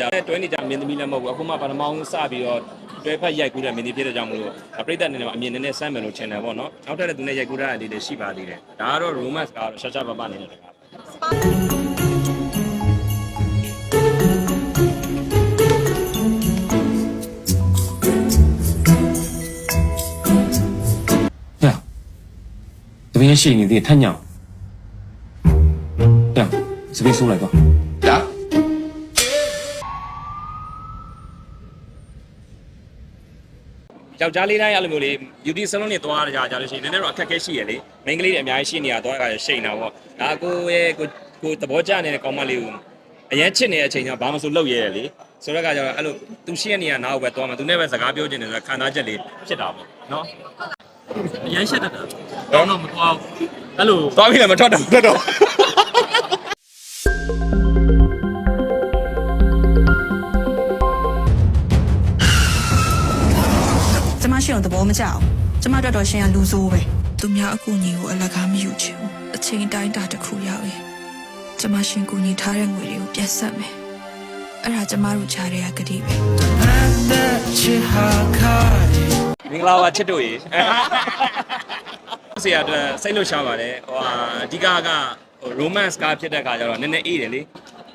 ဒါလည်းတွဲနေကြမင်းသမီးလည်းမဟုတ်ဘူးအခုမှပထမအောင်စပြီးတော့တွဲဖက်ရိုက်ကူးတဲ့မင်းသမီးဖြစ်တဲ့ကြောင့်မလို့ပြိတ္တအနေနဲ့အမြင်နည်းနည်းစမ်းမယ်လို့ထင်တယ်ပေါ့နော်နောက်ထပ်လည်းသူနဲ့ရိုက်ကူးတဲ့အနေနဲ့ရှိပါသေးတယ်ဒါကတော့ romance ကတော့ရှာရှာပပနေတယ်တကား 呀，这边戏你得太娘。呀，这边收来吧。 ယောက်ျားလေးတိုင်းအဲ့လိုမျိုးလေး beauty salon တွေသွားကြကြလို့ရှိရင်နည်းနည်းတော့အခက်အခဲရှိရလေမိန်းကလေးတွေအများကြီးရှိနေရသွားကြရရှိနေတာပေါ့ဒါကိုရဲ့ကိုကိုသဘောကျနေတဲ့ကောင်းမလေးကိုအရင်ချစ်နေတဲ့အချိန်ကျဘာမှမဆိုလုပ်ရဲတယ်လေဆိုတော့ကကြတော့အဲ့လိုသူရှိတဲ့နေရာနားကိုပဲသွားမှာသူနဲ့ပဲစကားပြောချင်တယ်ဆိုတော့ခံစားချက်လေးဖြစ်တာပေါ့နော်အရန်ရှက်တတ်တာတော့တော့မသွားဘူးအဲ့လိုသွားပြီလည်းမထွက်တော့ထွက်တော့ ရှင်ကိုသဘောမကျအောင်ကျမတို့တော့ရှင်ကလူဆိုးပဲသူများအကူအညီကိုအလကားမယူချင်ဘူးအချိန်တိုင်းတာတစ်ခုရောက်ရင်ကျမရှင်ကူညီထားတဲ့ငွေတွေကိုပြန်ဆက်မယ်အဲ့ဒါကျမတို့ချားတဲ့ကတိပဲမင်္ဂလာပါချစ်တို့ရေဆရာအတွက်စိတ်လှုပ်ရှားပါတယ်ဟိုဟာအဓိကကဟို romance ကားဖြစ်တဲ့ခါကျတော့နည်းနည်းအေးတယ်လေ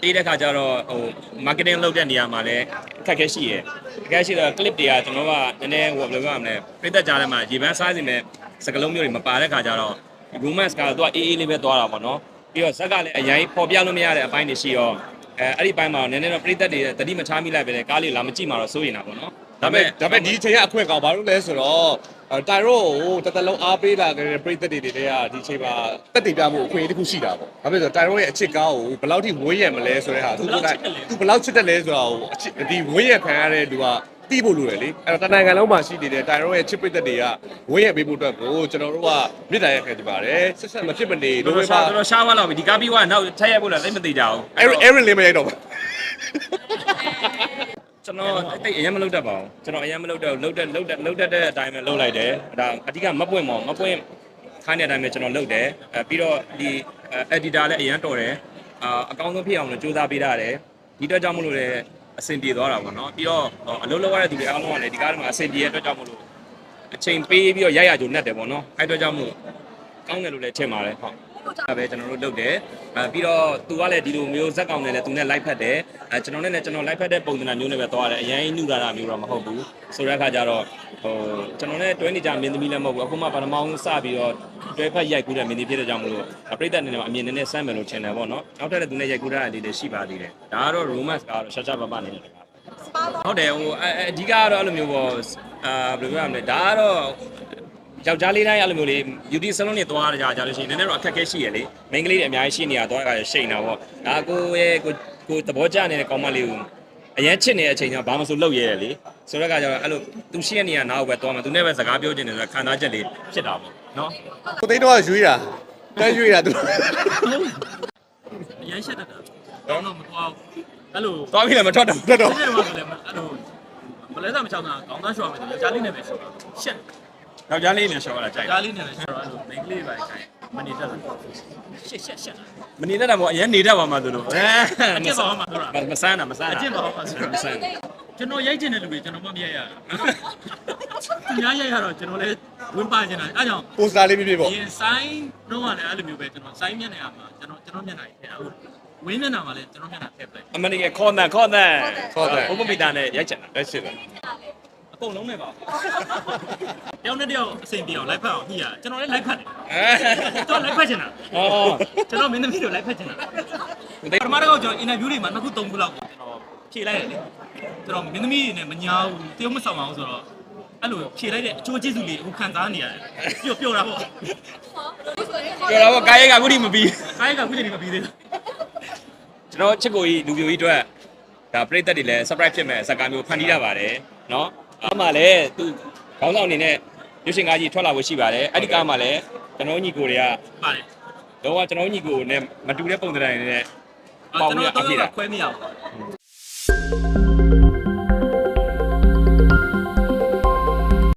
အေးတဲ့ခါကျတော့ဟို marketing လုပ်တဲ့နေရာမှာလည်းအခက်အခဲရှိရယ်အခက်အခဲရှိတော့ clip တွေကကျွန်တော်ကနည်းနည်းဟိုဘယ်လိုပြောရမလဲပြည့်သက်ကြားထဲမှာရေပန်းစားစီမဲ့စကလုံးမျိုးတွေမပါတဲ့ခါကျတော့ romance ကတော့သူကအေးအေးလေးပဲသွားတာပေါ့နော်ပြီးတော့ဇက်ကလည်းအရင်ပေါ်ပြလို့မရတဲ့အပိုင်းတွေရှိတော့အဲအဲ့ဒီပိုင်းမှာနည်းနည်းတော့ပြည့်သက်တွေတတိမချမိလိုက်ပဲလေကားလေးလာမကြည့်မှတော့စိုးရင်တာပေါ့နော် ဒါပေမဲ့ဒါပေမဲ့ဒီအချိန်ကအခွင့်ကောင်းဘာလို့လဲဆိုတော့တိုင်ရိုကိုတသက်လုံးအားပေးလာခဲ့တဲ့ပရိသတ်တွေတွေကဒီအချိန်မှာတက်တည်ပြမှုအခွင့်အရေးတစ်ခုရှိတာပေါ့။ဒါပေမဲ့ဆိုတိုင်ရိုရဲ့အချစ်ကားကိုဘယ်လောက်ထိဝန်းရံမလဲဆိုတဲ့ဟာသူကသူဘယ်လောက်ချစ်တယ်လဲဆိုတာကိုအချစ်ဒီဝန်းရံခံရတဲ့လူကတီးဖို့လိုတယ်လေအဲ့တော့တနိုင်ငံလုံးမှာရှိနေတဲ့တိုင်ရိုရဲ့ချစ်ပရိသတ်တွေကဝန်းရံပေးဖို့အတွက်ကိုကျွန်တော်တို့ကမြစ်တာရက်ခံကြပါတယ်ဆက်ဆက်မဖြစ်မနေတော်လိုပဲတော်ရှာပါတော်တော်ရှားသွားတော့ပြီဒီကားပြီးသွားနောက်ထက်ရိုက်ဖို့လည်းသိမသိကြဘူးအဲ့အဲ့ရင်လေးမရိုက်တော့ဘူး ကျွန်တော်တိတ်အရင်မလုပ်တတ်ပါဘူးကျွန်တော်အရင်မလုပ်တတ်လုပ်တဲ့လုပ်တဲ့လုပ်တတ်တဲ့အတိုင်းပဲလုပ်လိုက်တယ်ဒါအဓိကမပွင့်ပါဘူးမပွင့်ခိုင်းတဲ့အတိုင်းပဲကျွန်တော်လုပ်တယ်အဲပြီးတော့ဒီ editor လည်းအရင်တော်တယ်အာအကောင်းဆုံးဖြစ်အောင်လည်းစူးစမ်းပေးတာတယ်ဒီအတွက်ကြောင့်မလို့လည်းအဆင်ပြေသွားတာပေါ့နော်ပြီးတော့အလုပ်လုပ်ရတဲ့သူတွေအားလုံးကလည်းဒီကားထဲမှာအဆင်ပြေတဲ့အတွက်ကြောင့်မလို့အချိန်ပေးပြီးတော့ရရကြုံနဲ့တယ်ပေါ့နော်အဲ့အတွက်ကြောင့်မလို့ကောင်းတယ်လို့လည်းထင်ပါတယ်ဟုတ်အဲ့ ပဲကျွန်တော်တို့လုပ်တယ်အဲပြီးတော့သူကလည်းဒီလိုမျိုးဇက်ကောင်နဲ့လည်းသူနဲ့ live ဖတ်တယ်အဲကျွန်တော်နဲ့လည်းကျွန်တော် live ဖတ်တဲ့ပုံစံမျိုးနဲ့ပဲသွားတယ်အရင်နှူလာတာမျိုးတော့မဟုတ်ဘူးဆိုတဲ့အခါကျတော့ဟိုကျွန်တော်နဲ့တွဲနေကြမင်းသမီးလည်းမဟုတ်ဘူးအခုမှပထမအောင်စပြီးတော့တွဲဖက်ရိုက်ကူးတဲ့မင်းသမီးဖြစ်တဲ့ကြောင့်မလို့ပြိတ္တအနေနဲ့အမြင်နည်းနည်းစမ်းမယ်လို့ထင်တယ်ပေါ့နော်နောက်ထပ်လည်းသူနဲ့ရိုက်ကူးတဲ့အနေနဲ့ရှိပါသေးတယ်ဒါကတော့ romance ကတော့ရှာရှာပပနေတယ်ဟုတ်တယ်ဟိုအအဓိကကတော့အဲ့လိုမျိုးပေါ့အာဘယ်လိုပြောရမလဲဒါကတော့ ယောက်ျားလေးတိုင်းအဲ့လိုမျိုးလေး beauty salon တွေသွားကြကြလို့ရှိရင်နည်းနည်းတော့အခက်အခဲရှိရလေမိန်းကလေးတွေအများကြီးရှိနေရသွားကြရရှိနေတာပေါ့ဒါကိုရဲ့ကိုကိုသဘောကျနေတဲ့ကောင်းမလေးကိုအရင်ချစ်နေတဲ့အချိန်ကျဘာမှမဆိုလုပ်ရဲတယ်လေဆိုတော့ကကြတော့အဲ့လိုသူရှိတဲ့နေရာနားကိုပဲသွားမှာသူနဲ့ပဲစကားပြောချင်တယ်ဆိုတော့ခံစားချက်လေးဖြစ်တာပေါ့နော်ကိုသိန်းတော့ရွေးတာတန်းရွေးတာသူအရန်ရှက်တတ်တာတော့တော့မသွားဘူးအဲ့လိုသွားပြီလည်းမထွက်တော့ထွက်တော့ရှက်တော့လည်းအဲ့လိုမလဲစားမချောင်းတာကောင်းသားရှော့မယ်ဆိုကြားလေးနဲ့ပဲရှော့ရှက် ယောက်ျားလေးနဲ့ရှော့ရတာကြိုက်ကြားလေးနဲ့ပဲရှော့တော့အဲ့လိုမိန်းကလေးပဲခိုင်းမနေတတ်ဘူးရှက်ရှက်ရှက်မနေတတ်တာပေါ့အရင်နေတတ်ပါမှသူတို့အဲအကျင့်ပါမှာဆိုတာမဆန်းတာမဆန်းတာအကျင့်ပါမှာဆိုတာမဆန်းကျွန်တော်ရိုက်ချင်တဲ့လူတွေကျွန်တော်မမရိုက်ရသူများရိုက်ရတော့ကျွန်တော်လည်းဝင်ပါချင်တာအဲကြောင့်ပိုစတာလေးပြပြပေါ့ရင်ဆိုင်တော့ကလည်းအဲ့လိုမျိုးပဲကျွန်တော်ဆိုင်မျက်နှာမှာကျွန်တော်ကျွန်တော်မျက်နှာကြီးထည့်အောင်ဝင်းမျက်နှာမှာလည်းကျွန်တော်မျက်နှာထည့်ပလိုက်အမနီကခေါ်တဲ့ခေါ်တဲ့ဘုမမီတာနဲ့ရိုက်ချင်တာလက်ရှိတ ယ် အကုန်လုံးနဲ့ပါတယောက်နဲ့တယောက်အဆင်ပြေအောင်လိုက်ဖက်အောင်ညှိရကျွန်တော်လည်းလိုက်ဖက်တယ် အဲ ကျွန်တော်လိုက်ဖက်ချင်တာ အော် ကျွန်တော်မင်းသမီးတို့လိုက်ဖက်ချင်တာပထမတစ်ခေါက်ကျွန်တော်အင်တာဗျူးတွေမှာနှစ်ခုသုံးခုလောက်ကိုကျွန်တော်ဖြေလိုက်တယ်လေကျွန်တော်မင်းသမီးတွေနဲ့မညာဘူးတယောက်မဆောင်အောင်ဆိုတော့အဲ့လိုဖြေလိုက်တဲ့အကျိုးကျေးဇူးလေးအခုခံစားနေရတယ်ပျော့ပျော့တာပေါ့ ပြောတော့ကာယကအခုထိမပြီး ခိုင်းကခုချိန်မပြီးသေးဘူး ကျွန်တော်ချစ်ကိုကြီးလူပြိုကြီးအတွက်ဒါပရိသတ်တွေလည်း surprise ဖြစ်မဲ့ဇာတ်ကားမျိုးဖန်တီးရပါတယ်เนาะ အားမှလည်းသူခေါင်းဆောင်အနေနဲ့ရုပ်ရှင်ကားကြီးထွက်လာဖို့ရှိပါတယ်အဲ့ဒီကားမှလည်းကျွန်တော်ညီကိုတွေကပါတယ်တော့ကျွန်တော်ညီကိုနဲ့မတူတဲ့ပုံစံတွေနဲ့ကျွန်တော်တော့ခွဲမရဘူး